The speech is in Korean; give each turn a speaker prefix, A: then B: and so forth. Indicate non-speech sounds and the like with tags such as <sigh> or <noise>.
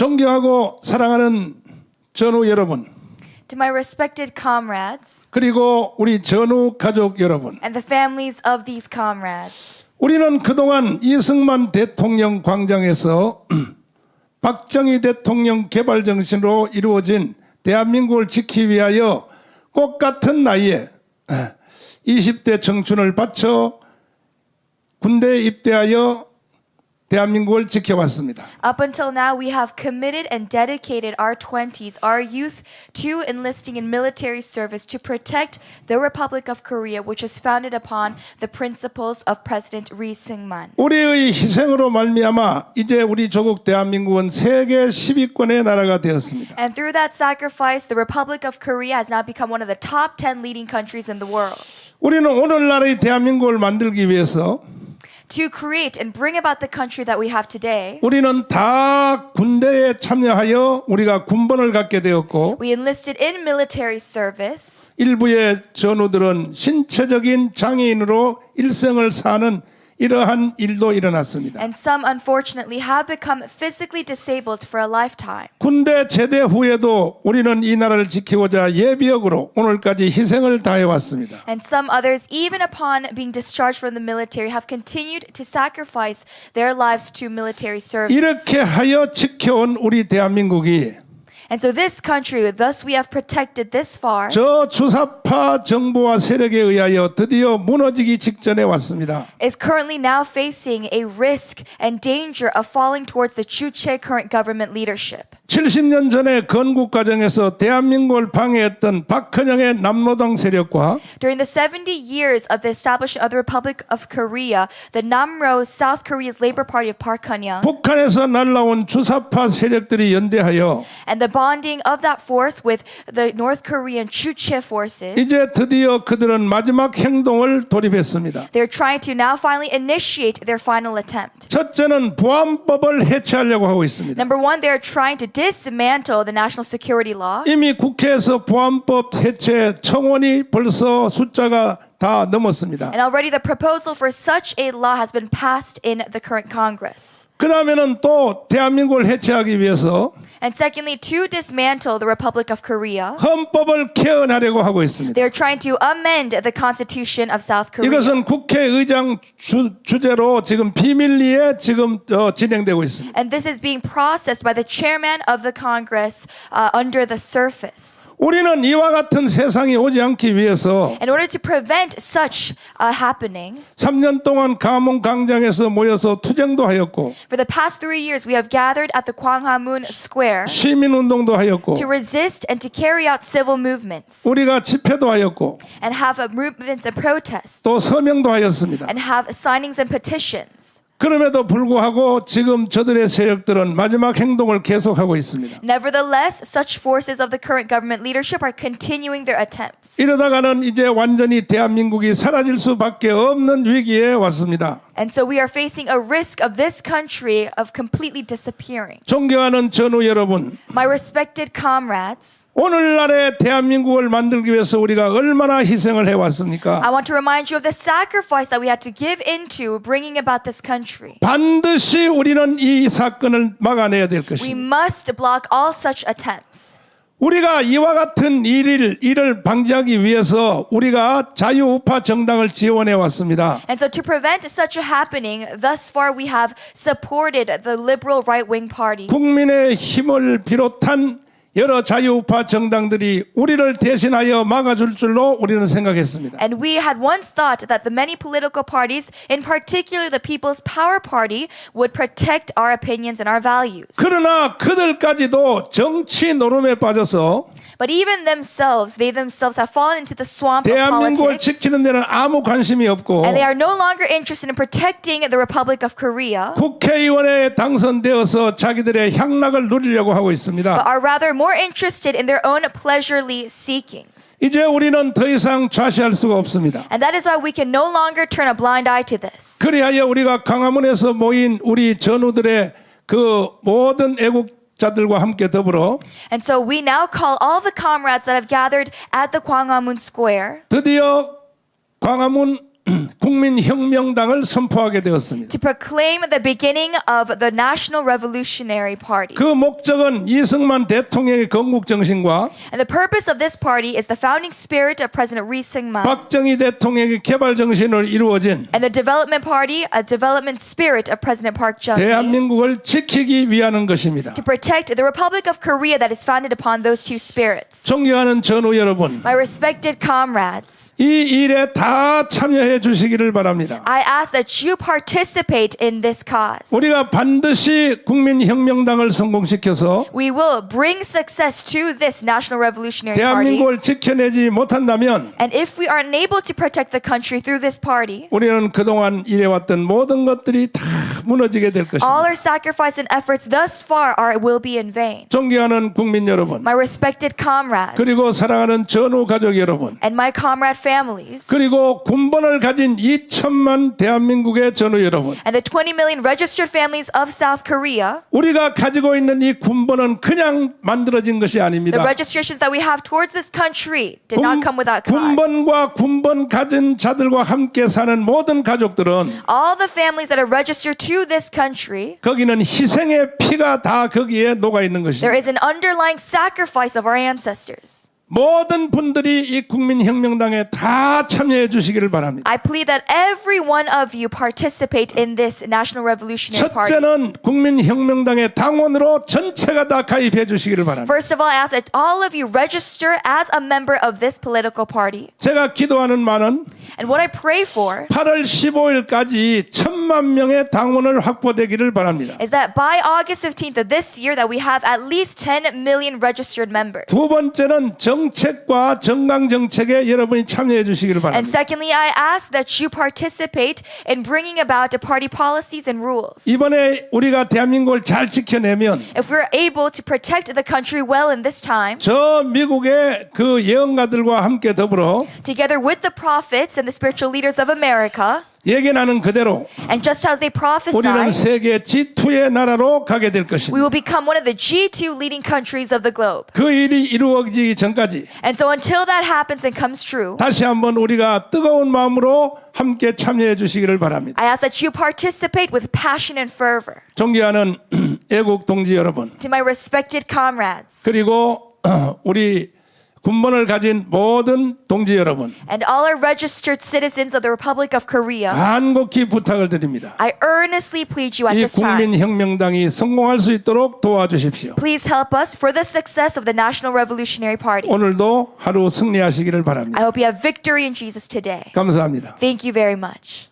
A: 존경하고 사랑하는 전우 여러분,
B: To my respected comrades
A: 그리고 우리 전우 가족 여러분,
B: and the families of these comrades,
A: 우리는 그동안 이승만 대통령 광장에서 <clears throat> 박정희 대통령 개발 정신으로 이루어진 대한민국을 지키기 위하여 꽃 같은 나이에 <clears throat> 20대 청춘을 바쳐 군대에 입대하여 대한민국을 지켜왔습니다.
B: up until now, we have committed and dedicated our 20s, our youth, to enlisting in military service to protect the Republic of Korea, which is founded upon the principles of President Ri Seung-man.
A: 우리의 희생으로 말미암아 이제 우리 조국 대한민국은 세계 10위권의 나라가 되었습니다.
B: And through that sacrifice, the Republic of Korea has now become one of the top 10 leading countries in the world.
A: 우리는 오늘날의 대한민국을 만들기 위해서
B: To create and bring about the country that we have today,
A: 우리는 다 군대에 참여하여 우리가 군번을 갖게 되었고
B: we enlisted in military service.
A: 일부의 전우들은 신체적인 장애인으로 일생을 사는 이러한 일도 일어났습니다.
B: And some, unfortunately, have become physically disabled for a lifetime.
A: 군대 제대 후에도 우리는 이 나라를 지키고자 예비역으로 오늘까지 희생을 다해 왔습니다.
B: And some others, even upon being discharged from the military, have continued to sacrifice their lives to military service.
A: 이렇게 하여 지켜온 우리 대한민국이
B: And so, this country, thus we have protected this far,
A: 저 주사파 정부와 세력에 의하여 드디어 무너지기 직전에 왔습니다.
B: is currently now facing a risk and danger of falling towards the Chuche current government leadership.
A: 70년 전에 건국 과정에서 대한민국을 방해했던 박헌영의 남로당 세력과
B: During the 70 years of the establishment of the Republic of Korea, the Namro, South Korea's Labor Party of Park Kun-young,
A: 북한에서 날라온 주사파 세력들이 연대하여
B: and the bonding of that force with the North Korean Chuche forces,
A: 이제 드디어 그들은 마지막 행동을 돌입했습니다.
B: they're trying to now finally initiate their final attempt.
A: 첫째는 보안법을 해체하려고 하고 있습니다.
B: Number one, they're trying to dismantle the national security law.
A: 이미 국회에서 보안법 해체 청원이 벌써 숫자가 다 넘었습니다.
B: And already the proposal for such a law has been passed in the current Congress.
A: 그 다음에는 또 대한민국을 해체하기 위해서
B: And secondly, to dismantle the Republic of Korea,
A: 헌법을 개헌하려고 하고 있습니다.
B: they're trying to amend the Constitution of South Korea.
A: 이것은 국회의장 주, 주제로 지금 비밀리에 지금 어, 진행되고 있습니다.
B: And this is being processed by the chairman of the Congress uh, under the surface.
A: 우리는 이와 같은 세상이 오지 않기 위해서
B: In order to prevent such uh, happening,
A: 3년 동안 가문 광장에서 모여서 투쟁도 하였고
B: for the past three years, we have gathered at the Kwanghamun Square
A: 시민 운동도 하였고
B: to resist and to carry out civil movements
A: 우리가 집회도 하였고
B: and have uh, movements and protests
A: 또 서명도 하였습니다.
B: and have signings and petitions.
A: 그럼에도 불구하고 지금 저들의 세력들은 마지막 행동을 계속하고 있습니다.
B: Nevertheless, such forces of the current government leadership are continuing their attempts.
A: 이러다가는 이제 완전히 대한민국이 사라질 수밖에 없는 위기에 왔습니다.
B: And so we are facing a risk of this country of completely disappearing.
A: 존경하는 전우 여러분,
B: My respected comrades,
A: 오늘날의 대한민국을 만들기 위해서 우리가 얼마나 희생을 해왔습니까?
B: I want to remind you of the sacrifice that we had to give into bringing about this country.
A: 반드시 우리는 이 사건을 막아내야 될
B: We
A: 것입니다.
B: must block all such attempts.
A: 우리가 이와 같은 일을, 일을 방지하기 위해서 우리가 자유우파 정당을 지원해 왔습니다.
B: And so, to prevent such a happening, thus far we have supported the liberal right wing party.
A: 국민의 힘을 비롯한 여러 자유우파 정당들이 우리를 대신하여 막아줄 줄로 우리는 생각했습니다.
B: And we had once thought that the many political parties, in particular the People's Power Party, would protect our opinions and our values.
A: 그러나 그들까지도 정치 노름에 빠져서
B: But even themselves, they themselves have fallen into the swamp of
A: 대한민국을
B: politics.
A: 지키는 데는 아무 관심이 없고
B: And they are no longer interested in protecting the Republic of Korea,
A: 국회의원에 당선되어서 자기들의 향락을 누리려고 하고
B: but
A: 있습니다.
B: are rather more interested in their own pleasurely seekings.
A: 이제 우리는 더 이상 좌시할 수가 없습니다.
B: And that is why we can no longer turn a blind eye to this.
A: 그리하여 우리가 강화문에서 모인 우리 전우들의 그 모든 애국 자들과 함께 더불어
B: And so we now call all the comrades that have gathered at the Gwanghwamun Square
A: 드디어 광화문 국민혁명당을 선포하게 되었습니다.
B: to proclaim the beginning of the National Revolutionary Party.
A: 그 목적은 이승만 대통령의 건국 정신과
B: And the purpose of this party is the founding spirit of President Ri Seung-man
A: 박정희 대통령의 개발 정신을 이루어진
B: and the development party, a development spirit of President Park Chung-hee
A: 대한민국을 지키기 위하는 것입니다.
B: to protect the Republic of Korea that is founded upon those two spirits.
A: 존경하는 전우 여러분,
B: My respected comrades,
A: 이 일에 다 참여해 주시기를 바랍니다.
B: I ask that you participate in this cause.
A: 우리가 반드시 국민혁명당을 성공시켜서
B: We will bring success to this National Revolutionary Party.
A: 대한민국을 지켜내지 못한다면
B: And if we aren't able to protect the country through this party,
A: 우리는 그동안 일해왔던 모든 것들이 다 무너지게 될
B: all
A: 것입니다.
B: our sacrifice and efforts thus far are will be in vain.
A: 존경하는 국민 여러분,
B: My respected comrades
A: 그리고 사랑하는 전우 가족 여러분,
B: and my comrade families
A: 그리고 군번을 가진 2천만 대한민국의 전우 여러분,
B: and the 20 million registered families of South Korea,
A: 우리가 가지고 있는 이 군번은 그냥 만들어진 것이
B: the
A: 아닙니다.
B: registrations that we have towards this country did
A: 군,
B: not come without cause.
A: 군번과 군번 가진 자들과 함께 사는 모든 가족들은
B: All the families that are registered to this country,
A: 거기는 희생의 피가 다 거기에 녹아 있는
B: there
A: 것입니다.
B: is an underlying sacrifice of our ancestors.
A: 모든 분들이 이 국민혁명당에 다 참여해 주시기를 바랍니다.
B: I plead that every one of you participate in this National Revolutionary Party.
A: 첫째는 국민혁명당의 당원으로 전체가 다 가입해 주시기를 바랍니다.
B: First of all, I ask that all of you register as a member of this political party.
A: 제가 기도하는 바는
B: And what I pray for
A: 8월 15일까지 천만 명의 당원을 확보되기를 바랍니다.
B: is that by August 15th of this year that we have at least 10 million registered members.
A: 두 번째는 정책과 정강 정책에 여러분이 참여해 주시기를
B: And
A: 바랍니다.
B: secondly, I ask that you participate in bringing about the party policies and rules.
A: 이번에 우리가 대한민국을 잘 지켜내면
B: If we're able to protect the country well in this time,
A: 저 미국의 그 예언가들과 함께 더불어
B: together with the prophets and the spiritual leaders of America,
A: 예견하는 그대로
B: and just as they
A: 우리는
B: prophesied,
A: 세계 G2의 나라로 가게 될
B: we
A: 것입니다.
B: will become one of the G2 leading countries of the globe.
A: 그 일이 이루어지기 전까지
B: And so until that happens and comes true,
A: 다시 한번 우리가 뜨거운 마음으로 함께 참여해 주시기를 바랍니다.
B: I ask that you participate with passion and fervor.
A: 존경하는 애국 동지 여러분
B: To my respected comrades
A: 그리고 우리 군번을 가진 모든 동지 여러분
B: and all our registered citizens of the Republic of Korea,
A: 간곡히 부탁을 드립니다.
B: I earnestly plead you at
A: 이
B: this time.
A: 국민혁명당이 성공할 수 있도록 도와주십시오.
B: Please help us for the success of the National Revolutionary Party.
A: 오늘도 하루 승리하시기를 바랍니다.
B: I hope you have victory in Jesus today.
A: 감사합니다.
B: Thank you very much.